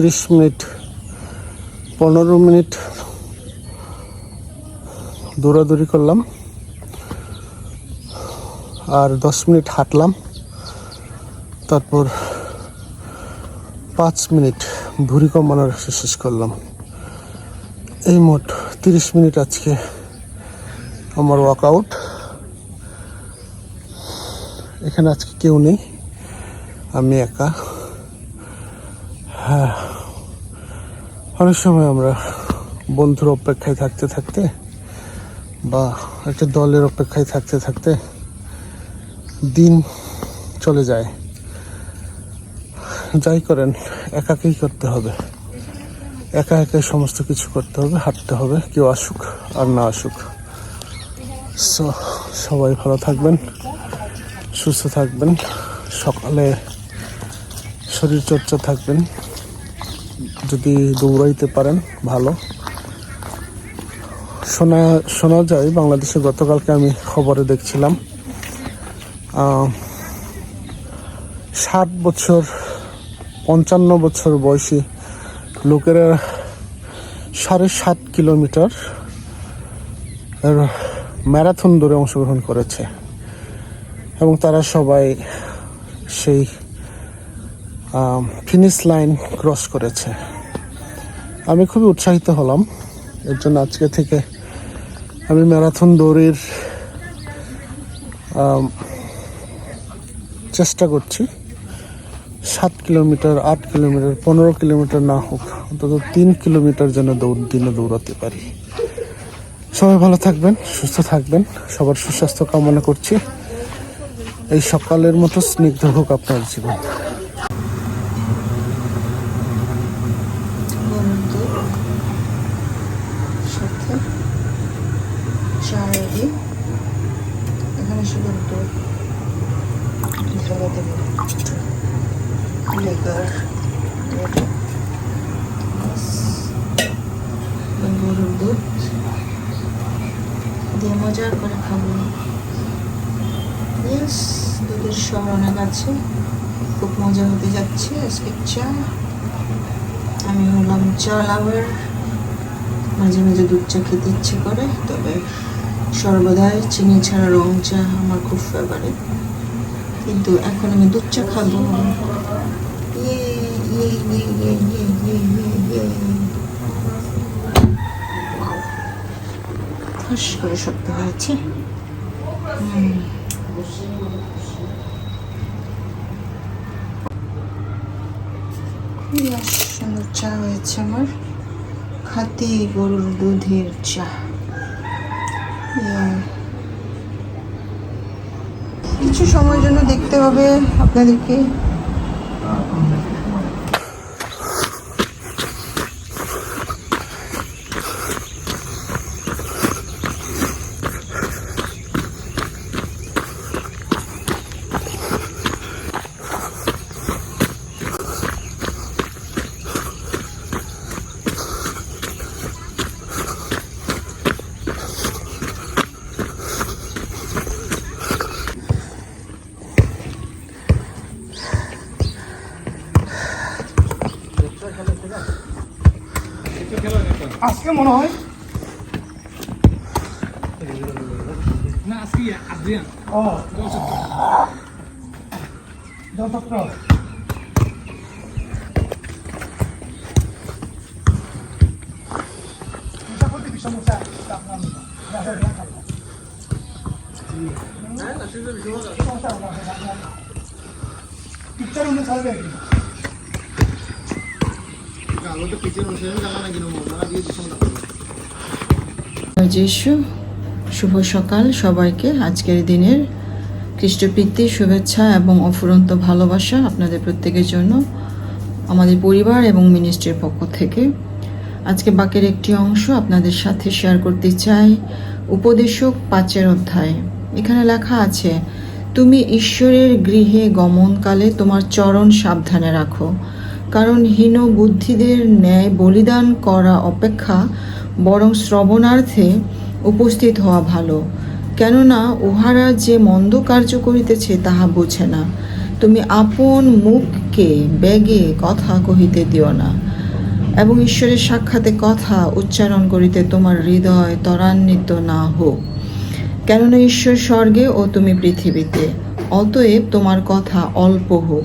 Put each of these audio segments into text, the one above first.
তিরিশ মিনিট, পনেরো মিনিট দৌড়াদৌড়ি করলাম। আর দশ মিনিট হাঁটলাম। তারপর পাঁচ মিনিট ভুঁড়ি কমানোর শেষ করলাম। এই মোট তিরিশ মিনিট আজকে আমার ওয়ার্কআউট এখানে আজকে কেউ নেই, আমি একা। হ্যাঁ। অনেক সময় আমরা বন্ধুর অপেক্ষায় থাকতে থাকতে বা একটা দলের অপেক্ষায় থাকতে থাকতে দিন চলে যায়। যাই করেন, একাকেই করতে হবে। একা একাই সমস্ত কিছু করতে হবে, হাঁটতে হবে, কেউ আসুক আর না আসুক। সো সবাই ভালো থাকবেন, সুস্থ থাকবেন, সকালে শরীরচর্চা থাকবেন। যদি দৌড়াইতে পারেন, ভালো। শোনা শোনা যায়, বাংলাদেশে গতকালকে আমি খবরে দেখছিলাম ষাট বছর, পঞ্চান্ন বছর বয়সী লোকেরা সাড়ে সাত কিলোমিটার ম্যারাথন দৌড়ে অংশগ্রহণ করেছে। এবং তারা সবাই সেই ফিনিশ লাইন ক্রস করেছে। আমি খুবই উৎসাহিত হলাম। এর জন্য আজকে থেকে আমি ম্যারাথন দৌড়ের চেষ্টা করছি। সাত কিলোমিটার, আট কিলোমিটার, পনেরো কিলোমিটার না হোক, অন্তত তিন কিলোমিটার যেন দৌড়, দিনে দৌড়াতে পারি। সবাই ভালো থাকবেন, সুস্থ থাকবেন। সবার সুস্বাস্থ্য কামনা করছি। এই সকালের মতো স্নিগ্ধ হোক আপনার জীবন গরুর দুধ সাথে চা রেডি এখানে শুধু দুধ ঢেলে দেবো লেগার রেডি গরুর দুধ দিয়ে মজা করে খাব ইয়েস দুধের স্বর অনেক আছে। খুব মজা হতে যাচ্ছে আজকে চা। আমি হলাম চা লাভার। মাঝে মাঝে দুধ চা খেতে ইচ্ছে করে তবে সর্বদাই চিনি ছাড়া রং চা আমার খুব ফেভারিট কিন্তু এখন আমি দুধ চা খাব। ইয়ে, ইয়ে, ইয়ে, ইয়ে, ইয়ে, ইয়ে, করে শব্দ হয়েছে। হুম। সুন্দর চা হয়েছে আমার খাতি গরুর দুধের চা. কিছু সময়ের জন্য দেখতে হবে আপনাদেরকে আজকে মনে হয় না আজকে আদ্রিয়ান। ও। যতক্ষণ পিকচার উনি কি যিশু শুভ সকাল সবাইকে। আজকের দিনের খ্রিস্টপ্রীতির শুভেচ্ছা এবং অফুরন্ত ভালোবাসা আপনাদের প্রত্যেকের জন্য, আমাদের পরিবার এবং মিনিস্ট্রির পক্ষ থেকে। আজকে বাকের একটি অংশ আপনাদের সাথে শেয়ার করতে চাই, উপদেশক পাঁচের অধ্যায়। এখানে লেখা আছে, তুমি ঈশ্বরের গৃহে গমনকালে তোমার চরণ সাবধানে রাখো। কারণ হীন বুদ্ধিদের ন্যায় বলিদান করা অপেক্ষা বরং শ্রবণার্থে উপস্থিত হওয়া ভালো। কেননা উহারা যে মন্দ কার্য করিতেছে তাহা বোঝে না। তুমি আপন মুখকে ব্যাগে কথা কহিতে দিও না এবং ঈশ্বরের সাক্ষাতে কথা উচ্চারণ করিতে তোমার হৃদয় ত্বরান্বিত না হোক। কেননা ঈশ্বর স্বর্গে ও তুমি পৃথিবীতে, অতএব তোমার কথা অল্প হোক।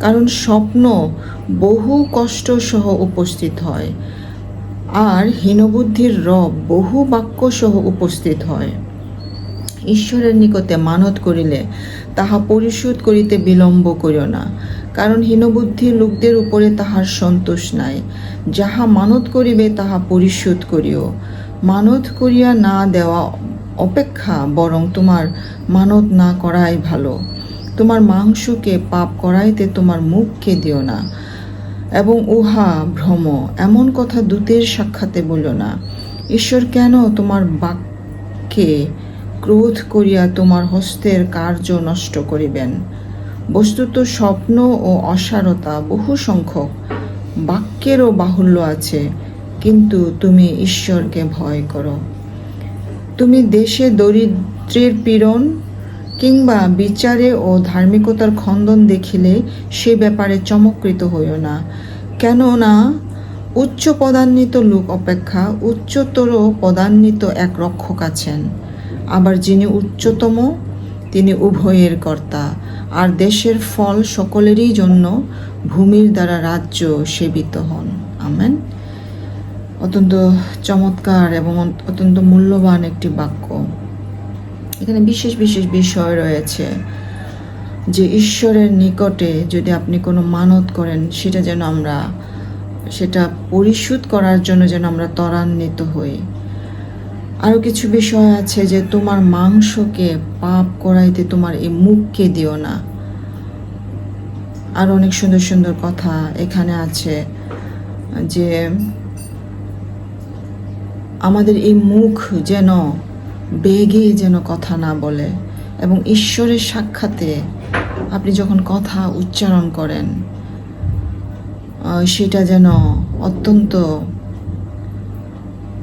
কারণ স্বপ্ন বহু কষ্ট সহ উপস্থিত হয়। আর হীনবুদ্ধির রব বহু বাক্য সহ উপস্থিত হয়। ঈশ্বরের নিকটে মানত করিলে তাহা পরিশোধ করিতে বিলম্ব করিও না, কারণ হীনবুদ্ধির লোকদের উপরে তাহার সন্তোষ নাই। যাহা মানত করিবে তাহা পরিশোধ করিও। মানত করিয়া না দেওয়া অপেক্ষা বরং তোমার মানত না করাই ভালো। তোমার মাংসকে পাপ করাইতে তোমার মুখকে দিও না। এবং উহা ভ্রম, এমন কথা দূতের সাক্ষাতে বলো না। ঈশ্বর কেন তোমার বাক্যে ক্রোধ করিয়া তোমার হস্তের কার্য নষ্ট করিবেন? বস্তুত স্বপ্ন ও অসারতা বহু সংখ্যক, বাক্যেরও বাহুল্য আছে, কিন্তু তুমি ঈশ্বরকে ভয় করো। তুমি দেশে দরিদ্রের পীড়ন কিংবা বিচারে ও ধার্মিকতার খণ্ডন দেখিলে সে ব্যাপারে চমৎকৃত হইও না। কেননা, উচ্চ পদান্বিত লোক অপেক্ষা উচ্চতর পদান্বিত এক রক্ষক আছেন। আবার যিনি উচ্চতম, তিনি উভয়ের কর্তা। আর দেশের ফল সকলেরই জন্য ভূমির দ্বারা রাজ্য সেবিত হন। আমেন। অত্যন্ত চমৎকার এবং অত্যন্ত মূল্যবান একটি বাক্য। এখানে বিশেষ বিশেষ বিষয় রয়েছে যে ঈশ্বরের নিকটে যদি আপনি কোনো মানত করেন, সেটা যেন আমরা, সেটা পরিশোধ করার জন্য যেন আমরা ত্বরান্বিত হই। আরও কিছু বিষয় আছে যে তোমার মাংসকে পাপ করাইতে তোমার এই মুখকে দিও না। আর অনেক সুন্দর সুন্দর কথা এখানে আছে যে আমাদের এই মুখ যেন বেগে যেন কথা না বলে এবং ঈশ্বরের সাক্ষাতে আপনি যখন কথা উচ্চারণ করেন সেটা যেন অত্যন্ত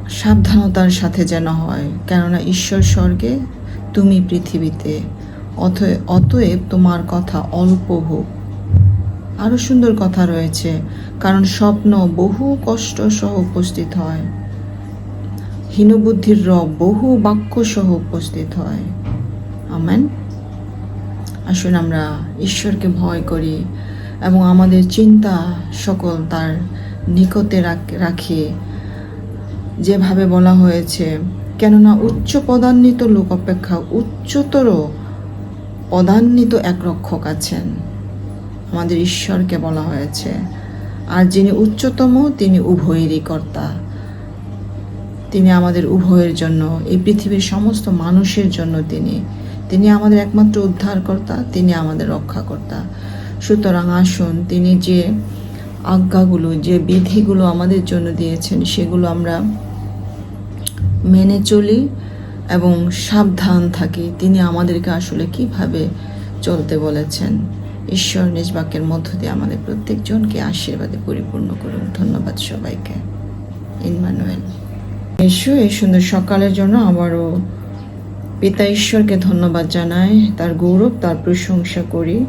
সাবধানতার সাথে যেন হয়। কেননা ঈশ্বর স্বর্গে, তুমি পৃথিবীতে, অতএ- অতএব তোমার কথা অল্প হোক। আরও সুন্দর কথা রয়েছে, কারণ স্বপ্ন বহু কষ্ট সহ উপস্থিত হয়। হীনবুদ্ধির রব বহু বাক্য সহ উপস্থিত হয়। আমেন। আসুন আমরা ঈশ্বরকে ভয় করি এবং আমাদের চিন্তা সকল তার নিকটে রাখি। যেভাবে বলা হয়েছে, কেননা উচ্চ পদান্বিত লোক অপেক্ষা উচ্চতর পদান্বিত এক রক্ষক আছেন। আমাদের ঈশ্বরকে বলা হয়েছে, আর যিনি উচ্চতম, তিনি উভয়েরই কর্তা। তিনি আমাদের উভয়ের জন্য, এই পৃথিবীর সমস্ত মানুষের জন্য তিনি। তিনি আমাদের একমাত্র উদ্ধারকর্তা, তিনি আমাদের রক্ষাকর্তা। সুতরাং আসুন, তিনি যে আজ্ঞাগুলো, যে বিধিগুলো আমাদের জন্য দিয়েছেন, সেগুলো আমরা মেনে চলি এবং সাবধান থাকি। তিনি আমাদেরকে আসলে কীভাবে চলতে বলেছেন? ঈশ্বর নিজ বাক্যের মধ্য দিয়ে আমাদের প্রত্যেকজনকে আশীর্বাদে পরিপূর্ণ করুন। ধন্যবাদ সবাইকে। ইনমানুয়েল এসো, এই সুন্দর সকালের জন্য আবারও পিতা ঈশ্বরকে ধন্যবাদ জানাই, তার গৌরব, তার প্রশংসা করি।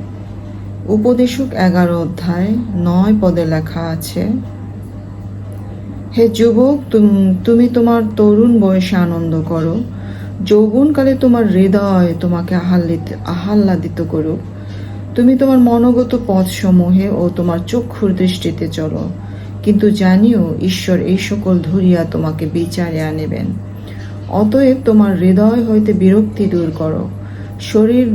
উপদেশক এগারো অধ্যায়, নয় পদে লেখা আছে, হে যুবক, তুমি তোমার তরুণ বয়সে আনন্দ করো। যৌবনকালে তোমার হৃদয় তোমাকে আহ্লাদিত আহ্লাদিত করুক। তুমি তোমার মনোগত পথসমূহে ও তোমার চক্ষুর দৃষ্টিতে চলো। কিন্তু জানিও, ঈশ্বর এই সকল ধরিয়া তোমাকে বিচারে আনিবেন। অতএব তোমার হৃদয় হইতে বিরক্তি দূর করো। শরীর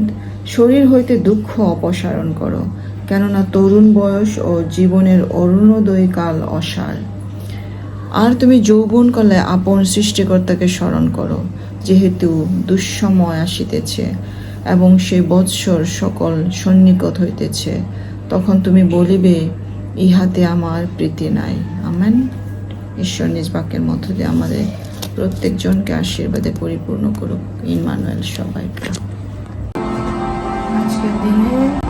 শরীর হইতে দুঃখ অপসারণ করো, কেননা তরুণ বয়স ও জীবনের অরুণোদয় কাল অসার। আর তুমি যৌবন যৌবনকালে আপন সৃষ্টিকর্তাকে স্মরণ করো, যেহেতু দুঃসময় আসিতেছে এবং সেই বৎসর সকল সন্নিকট হইতেছে। তখন তুমি বলিবে ইহাতে আমার প্রীতি নাই। আমেন। ঈশ্বর নিজ বাক্যের মধ্য দিয়ে আমাদের প্রত্যেকজনকে আশীর্বাদে পরিপূর্ণ করুক। ইনমানুয়েল সবাইকে। আজকের দিনে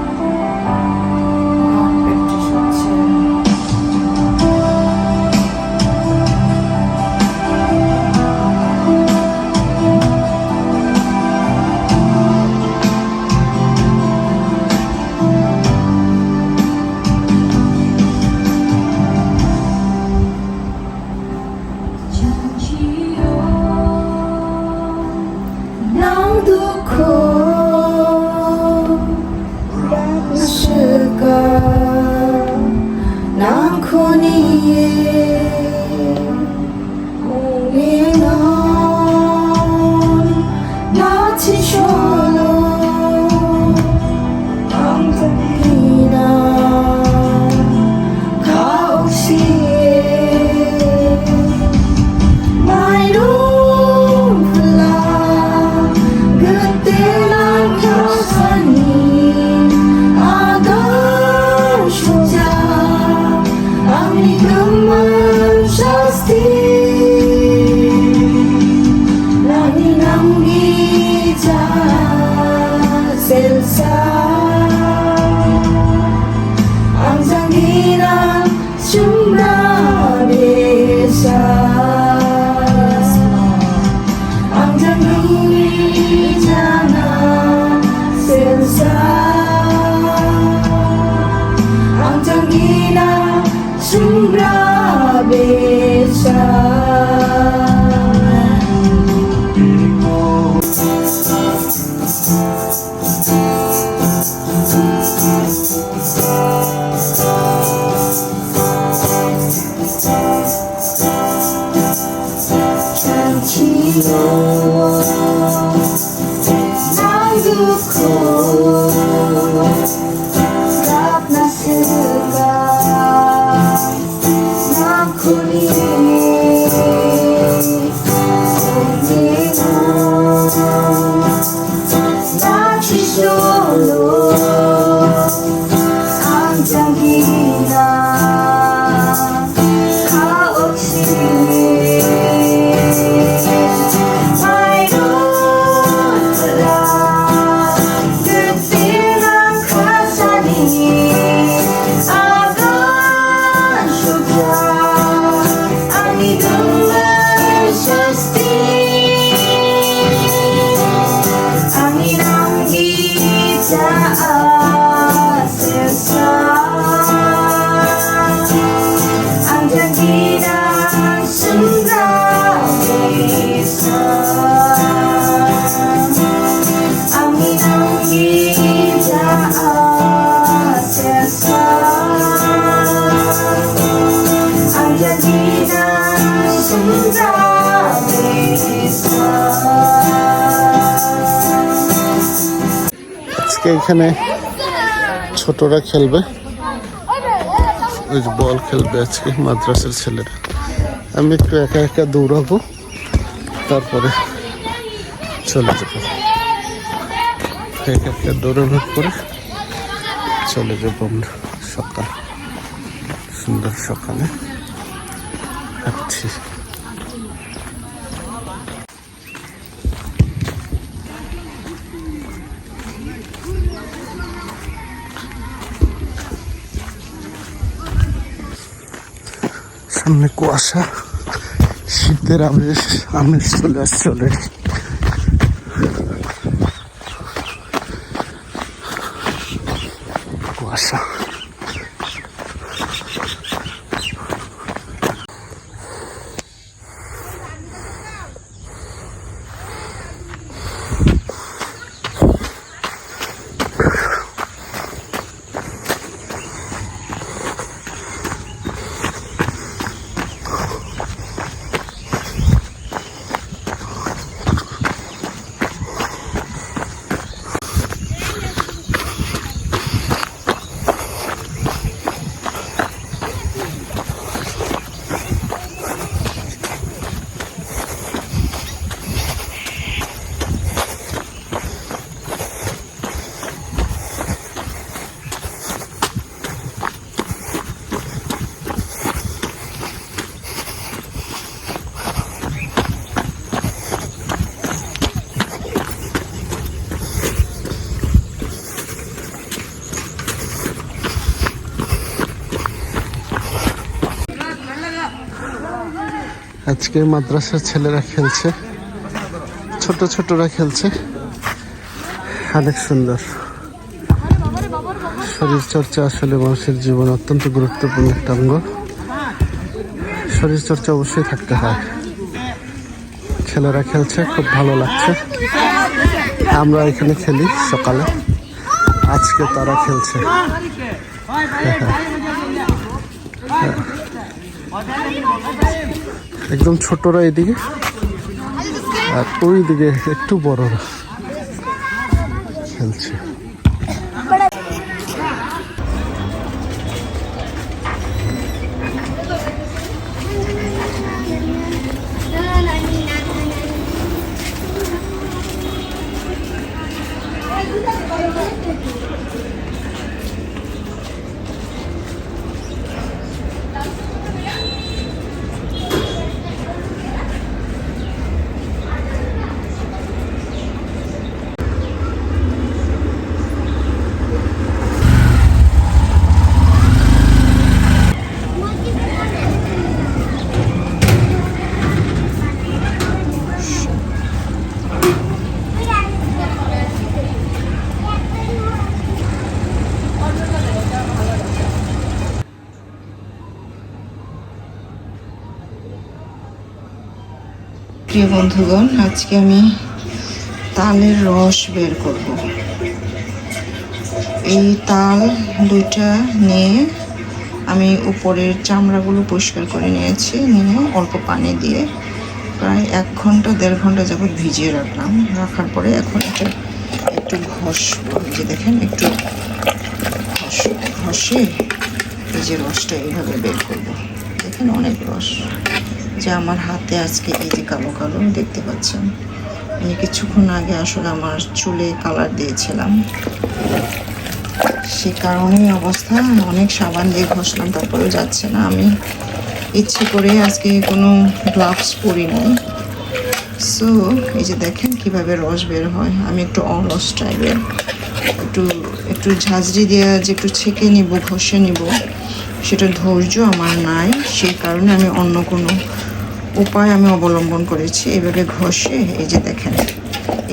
Ina Sumra Besa ছিল আজকে এখানে ছোটরা খেলবে। বল খেলবে আজকে মাদ্রাসার ছেলেরা। আমি একটু একা একা দৌড়াবো। তারপরে চলে যাব। এখানটা ভোট করে চলে যাব আমরা সকাল। সুন্দর সকালে। হাঁটছি সামনে কুয়াশা। শীতের আমেজ আমেজ চলে আসছে অলরেডি আজকে মাদ্রাসার ছেলেরা খেলছে। ছোট ছোটরা খেলছে। অনেক সুন্দর। শরীরচর্চা আসলে মানুষের জীবন অত্যন্ত গুরুত্বপূর্ণ একটা অঙ্গ। শরীরচর্চা অবশ্যই থাকতে হয়। ছেলেরা খেলছে, খুব ভালো লাগছে। আমরা এখানে খেলি সকালে। আজকে তারা খেলছে। হ্যাঁ, হ্যাঁ। একদম ছোটরা এদিকে আর ওই দিকে একটু বড়রা খেলছে। বন্ধুগণ, আজকে আমি তালের রস বের করব। এই তাল দুইটা নিয়ে আমি উপরের চামড়াগুলো পরিষ্কার করে নিয়েছি, নিয়ে অল্প পানি দিয়ে প্রায় এক ঘণ্টা, দেড় ঘণ্টা যাবত ভিজিয়ে রাখলাম। রাখার পরে এখন এটা একটু এই যে দেখেন, একটু ঘষ ঘষে এই যে রসটা এইভাবে বের করব। দেখেন অনেক রস। যে আমার হাতে আজকে এই যে কালো কালো, দেখতে পাচ্ছেন? আমি কিছুক্ষণ আগে আসলে আমার চুলে কালার দিয়েছিলাম। সে কারণেই অবস্থা, অনেক সাবান দিয়ে ঘষলাম, তারপরেও যাচ্ছে না আমি। ইচ্ছে করে আজকে কোনো গ্লাভস পরি নাই। সো এই যে দেখেন কীভাবে রস বের হয়। আমি একটু অলস টাইপের একটু একটু ঝাঁঝরি দিয়ে যে একটু ছেঁকে নিব, ঘষে নিব, সেটা ধৈর্য আমার নাই। সেই কারণে আমি অন্য কোনো উপায় আমি অবলম্বন করেছি, এভাবে ঘষে, এই যে দেখেন,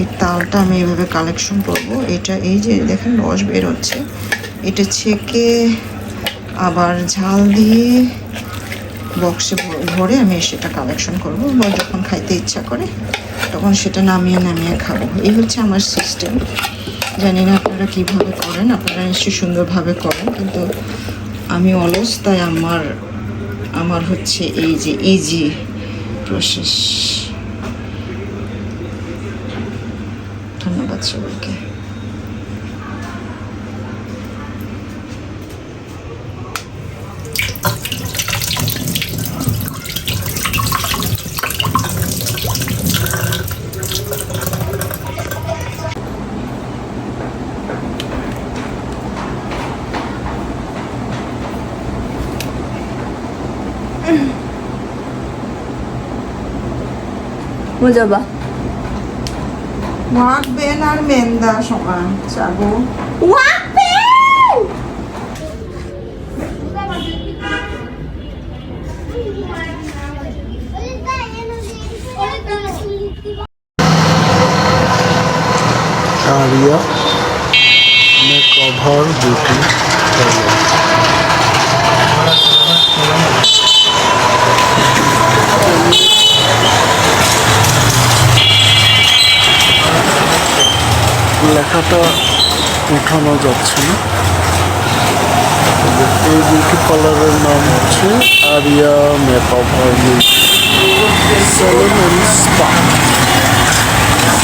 এই তালটা আমি এইভাবে কালেকশন করব। এটা এই যে দেখেন, রস বের হচ্ছে। এটা ছেঁকে আবার ঝাল দিয়ে বক্সে ভরে আমি সেটা কালেকশন করব বা যখন খাইতে ইচ্ছা করে, তখন সেটা নামিয়ে নামিয়ে খাব। এই হচ্ছে আমার সিস্টেম জানি না আপনারা কীভাবে করেন, আপনারা নিশ্চয়ই সুন্দরভাবে করেন, কিন্তু আমি অলস, তাই আমার আমার হচ্ছে এই যে ইজি প্রসেস ধন্যবাদ সবাইকে। মজা বা মাখবেন আর মেন্দা সমান চাবো आर्या में कवर ब्यूटी লেখাটা উঠানো যাচ্ছে না। এই বিউটি পার্লারের নাম হচ্ছে Aria beauty salon and spa.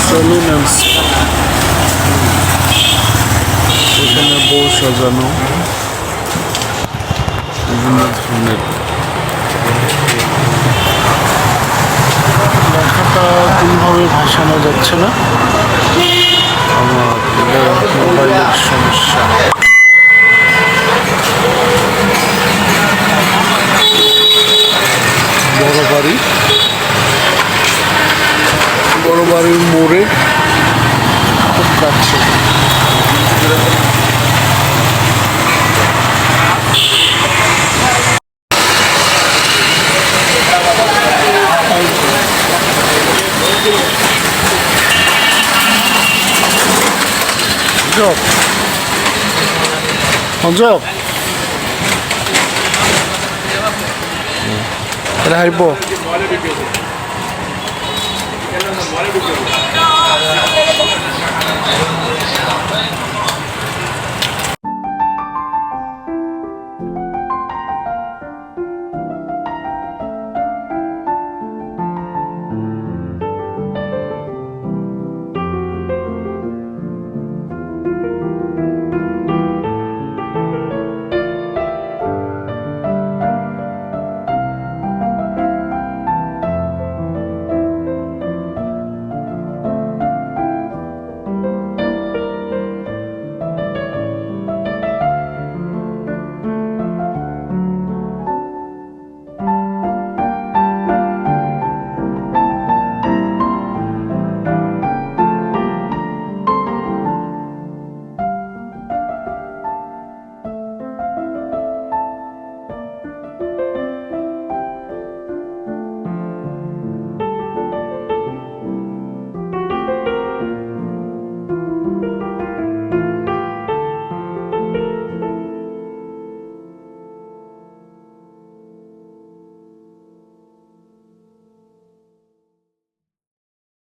Salon and spa. এখানে বউ সাজানো। বিভিন্ন ধরনের। লেখাটা কোনোভাবে ভাসানো যাচ্ছে না। আমার মোবাইলের সমস্যা। বড় বাড়ি। বড় বাড়ির মোড়ে। খুব 얹어요. 얹어요. 네. 할보.